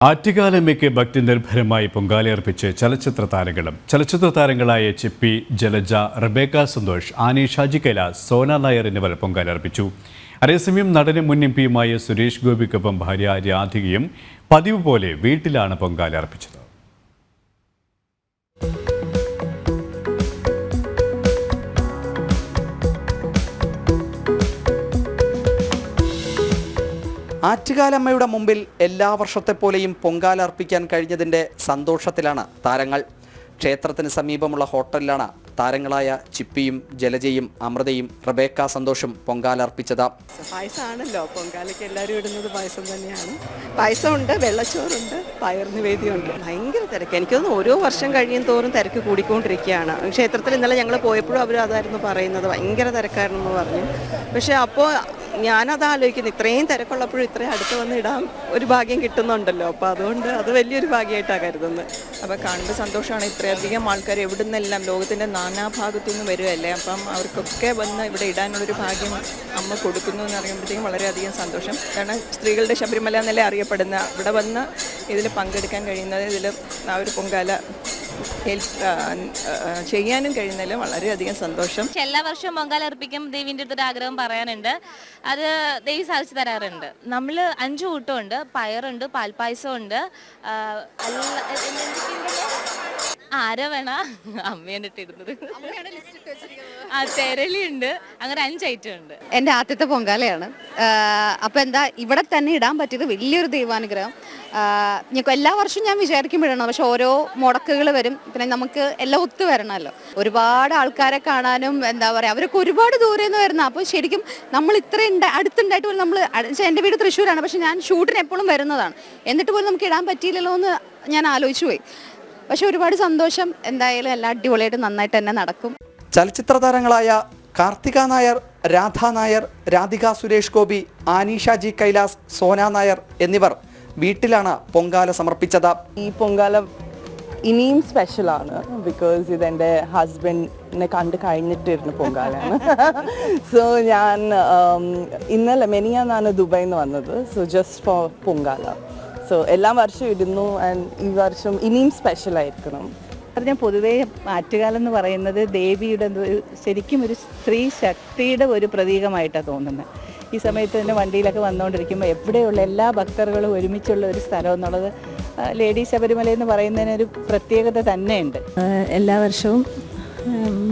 ആറ്റുകാലമ്മയ്ക്ക് ഭക്തി നിർഭരമായി പൊങ്കാലയർപ്പിച്ച് ചലച്ചിത്ര താരങ്ങളും ചലച്ചിത്ര താരങ്ങളായ ചിപ്പി ജലജ റബേക്ക സന്തോഷ് ആനി ഷാജി കൈലാസ് സോന നായർ എന്നിവർ പൊങ്കാലർപ്പിച്ചു അതേസമയം നടനും മുൻ എം പിയുമായ സുരേഷ് ഗോപിക്കൊപ്പം ഭാര്യ രാധികയും പതിവ് പോലെ വീട്ടിലാണ് പൊങ്കാല ആറ്റുകാലമ്മയുടെ മുമ്പിൽ എല്ലാ വർഷത്തെ പോലെയും പൊങ്കാല അർപ്പിക്കാൻ കഴിഞ്ഞതിന്റെ സന്തോഷത്തിലാണ് താരങ്ങൾ. ക്ഷേത്രത്തിന് സമീപമുള്ള ഹോട്ടലിലാണ് താരങ്ങളായ ചിപ്പിയും ജലജയും അമൃതയും റബേക്ക സന്തോഷം പൊങ്കാല അർപ്പിച്ചത്. പായസമാണല്ലോ. പൊങ്കാലയ്ക്ക് എല്ലാവരും ഇടുന്നത് പായസം തന്നെയാണ്. പായസമുണ്ട് വെള്ളച്ചോറുണ്ട് പയർ നിവേദ്യമുണ്ട് ഭയങ്കര തിരക്ക്. എനിക്ക് തോന്നുന്നു ഓരോ വർഷം കഴിയും തോറും തിരക്ക് കൂടിക്കൊണ്ടിരിക്കുകയാണ്. ക്ഷേത്രത്തിൽ ഇന്നലെ ഞങ്ങൾ പോയപ്പോഴും അവർ അതായിരുന്നു പറയുന്നത്. ഭയങ്കര തിരക്കായിരുന്നു പറഞ്ഞു. പക്ഷേ അപ്പോൾ ഞാനത് ആലോചിക്കുന്നു ഇത്രയും തിരക്കുള്ളപ്പോഴും ഇത്രയും അടുത്ത് വന്ന് ഇടാൻ ഒരു ഭാഗ്യം കിട്ടുന്നുണ്ടല്ലോ. അപ്പോൾ അതുകൊണ്ട് അത് വലിയൊരു ഭാഗ്യമായിട്ടാണ് കരുതുന്നത്. അപ്പോൾ കാണുമ്പോൾ സന്തോഷമാണ് ഇത്രയധികം ആൾക്കാർ എവിടെ നിന്നെല്ലാം ലോകത്തിന്റെ നാനാഭാഗത്തു നിന്ന് വരുമല്ലേ അപ്പം അവർക്കൊക്കെ വന്ന് ഇവിടെ ഇടാനുള്ളൊരു ഭാഗ്യം അമ്മ കൊടുക്കുന്നു എന്ന് പറയുമ്പോഴത്തേക്കും വളരെയധികം സന്തോഷം. കാരണം സ്ത്രീകളുടെ ശബരിമല എന്നല്ലേ അറിയപ്പെടുന്ന ഇവിടെ വന്ന് ഇതിൽ പങ്കെടുക്കാൻ കഴിയുന്നത് ഇതിൽ ആ ഒരു പൊങ്കാല ചെയ്യാനും കഴിയുന്നതിൽ വളരെയധികം സന്തോഷം. എല്ലാ വർഷവും പൊങ്കാല അർപ്പിക്കും ദേവീന്റെ അടുത്തൊരു ആഗ്രഹം പറയാനുണ്ട്. അത് ദേവി സാധിച്ചു തരാറുണ്ട്. നമ്മൾ അഞ്ച് കൂട്ടമുണ്ട്. പയറുണ്ട് പാൽപ്പായസമുണ്ട്? ആരാ വേണ? അമ്മയാണ് ഇട്ടിരുന്നത്. ആ തെരളിയുണ്ട്. അങ്ങനെ അഞ്ച് ഐറ്റം ഉണ്ട്. എന്റെ ആദ്യത്തെ പൊങ്കാലയാണ്. അപ്പോൾ എന്താ ഇവിടെ തന്നെ ഇടാൻ പറ്റിയത് വലിയൊരു ദൈവാനുഗ്രഹം. ഞങ്ങൾക്ക് എല്ലാ വർഷവും ഞാൻ വിചാരിക്കും വിടണം പക്ഷെ ഓരോ മുടക്കുകൾ വരും. പിന്നെ നമുക്ക് എല്ലാം ഒത്തു വരണമല്ലോ. ഒരുപാട് ആൾക്കാരെ കാണാനും എന്താ പറയുക അവരൊക്കെ ഒരുപാട് ദൂരെ നിന്ന് വരുന്ന. അപ്പോൾ ശരിക്കും നമ്മൾ ഇത്ര ഉണ്ട് അടുത്തുണ്ടായിട്ട് പോലും നമ്മൾ എന്റെ വീട് തൃശ്ശൂരാണ്. പക്ഷെ ഞാൻ ഷൂട്ടിന് എപ്പോഴും വരുന്നതാണ്. എന്നിട്ട് പോലും നമുക്ക് ഇടാൻ പറ്റിയില്ലല്ലോ എന്ന് ഞാൻ ആലോചിച്ചു പോയി. പക്ഷെ ഒരുപാട് സന്തോഷം. എന്തായാലും എല്ലാം അടിപൊളിയായിട്ട് നന്നായിട്ട് തന്നെ നടക്കും. ചലച്ചിത്ര താരങ്ങളായ കാർത്തിക നായർ രാധ നായർ രാധിക സുരേഷ് ഗോപി ആനീഷ ജി കൈലാസ് സോന നായർ എന്നിവർ വീട്ടിലാണ് പൊങ്കാല സമർപ്പിച്ചത്. ഈ പൊങ്കാല ഇനിയും സ്പെഷ്യലാണ് ബിക്കോസ് ഇതെന്റെ ഹസ്ബൻഡിനെ കണ്ട് കഴിഞ്ഞിട്ടിരുന്ന പൊങ്കാലാണ് സോ ഞാൻ ഇന്നലെ മെനിയാന്നാണ് ദുബായിൽ നിന്ന് വന്നത്. So just for Pongala. So എല്ലാ വർഷവും ഇടുന്നു ആൻഡ് ഈ വർഷം ഇനിയും സ്പെഷ്യൽ ആയിരിക്കണം. പറഞ്ഞാൽ പൊതുവേ ആറ്റുകാലം എന്ന് പറയുന്നത് ദേവിയുടെ ശരിക്കും ഒരു സ്ത്രീ ശക്തിയുടെ ഒരു പ്രതീകമായിട്ടാണ് തോന്നുന്നത്. ഈ സമയത്ത് തന്നെ വണ്ടിയിലൊക്കെ വന്നുകൊണ്ടിരിക്കുമ്പോൾ എവിടെയുള്ള എല്ലാ ഭക്തർകളും ഒരുമിച്ചുള്ള ഒരു സ്ഥലം എന്നുള്ളത് ലേഡി ശബരിമല എന്ന് പറയുന്നതിനൊരു പ്രത്യേകത തന്നെയുണ്ട്. എല്ലാ വർഷവും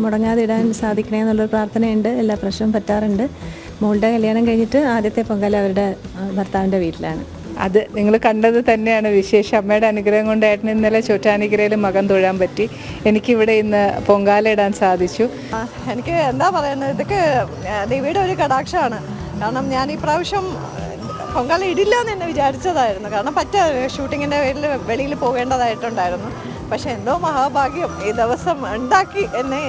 മുടങ്ങാതെ ഇടാൻ സാധിക്കണേ എന്നുള്ളൊരു പ്രാർത്ഥനയുണ്ട്. എല്ലാ പ്രശ്നവും പറ്റാറുണ്ട്. മോളുടെ കല്യാണം കഴിഞ്ഞിട്ട് ആദ്യത്തെ പൊങ്കൽ അവരുടെ ഭർത്താവിന്റെ വീട്ടിലാണ്. അത് നിങ്ങൾ കണ്ടത് തന്നെയാണ് വിശേഷം. അമ്മയുടെ അനുഗ്രഹം കൊണ്ട് ഏട്ടൻ ഇന്നലെ ചോറ്റാനിക്കരയിൽ മകൻ തൊഴാൻ പറ്റി. എനിക്കിവിടെ ഇന്ന് പൊങ്കാല ഇടാൻ സാധിച്ചു. എനിക്ക് എന്താ പറയുന്നത്? ഇതൊക്കെ ദേവിയുടെ ഒരു കടാക്ഷമാണ്. കാരണം ഞാൻ ഈ പ്രാവശ്യം പൊങ്കാല ഇടില്ല എന്ന് തന്നെ വിചാരിച്ചതായിരുന്നു. കാരണം പറ്റ ഷൂട്ടിങ്ങിന്റെ വെളിയിൽ പോകേണ്ടതായിട്ടുണ്ടായിരുന്നു. പക്ഷെ എന്തോ മഹാഭാഗ്യം ഈ ദിവസം ഉണ്ടാക്കി എന്നെ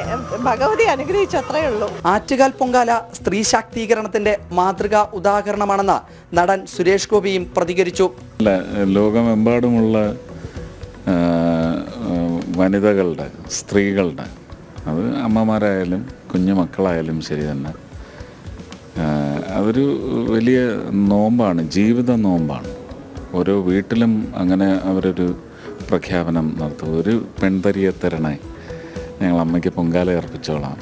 ഭഗവതി അനുഗ്രഹിച്ചു അത്രയേ ഉള്ളൂ. ആറ്റുകാൽ പൊങ്കാല സ്ത്രീ ശാക്തീകരണത്തിന്റെ മാതൃകാ ഉദാഹരണമാണെന്ന് നടൻ സുരേഷ് ഗോപിയും പ്രതികരിച്ചു. ലോകമെമ്പാടുമുള്ള വനിതകളുടെ സ്ത്രീകളുടെ അത് അമ്മമാരായാലും കുഞ്ഞു മക്കളായാലും ശരി തന്നെ അതൊരു വലിയ നോമ്പാണ് ജീവിത നോമ്പാണ്. ഓരോ വീട്ടിലും അങ്ങനെ അവരൊരു പ്രഖ്യാപനം നടത്തും ഒരു പെൺതരിയെ ഞങ്ങൾ അമ്മയ്ക്ക് പൊങ്കാല അർപ്പിച്ചോളാം.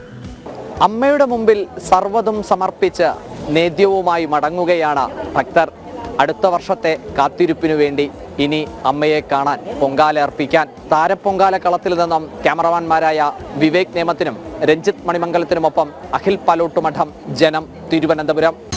അമ്മയുടെ മുമ്പിൽ സർവതും സമർപ്പിച്ച് നേദ്യവുമായി മടങ്ങുകയാണ് ഭക്തർ. അടുത്ത വർഷത്തെ കാത്തിരിപ്പിനു വേണ്ടി ഇനി അമ്മയെ കാണാൻ പൊങ്കാല അർപ്പിക്കാൻ. താരപ്പൊങ്കാല കളത്തിൽ നിന്നും ക്യാമറമാൻമാരായ വിവേക് നേമത്തിനും രഞ്ജിത്ത് മണിമംഗലത്തിനുമൊപ്പം അഖിൽ പാലോട്ടുമഠം ജനം തിരുവനന്തപുരം.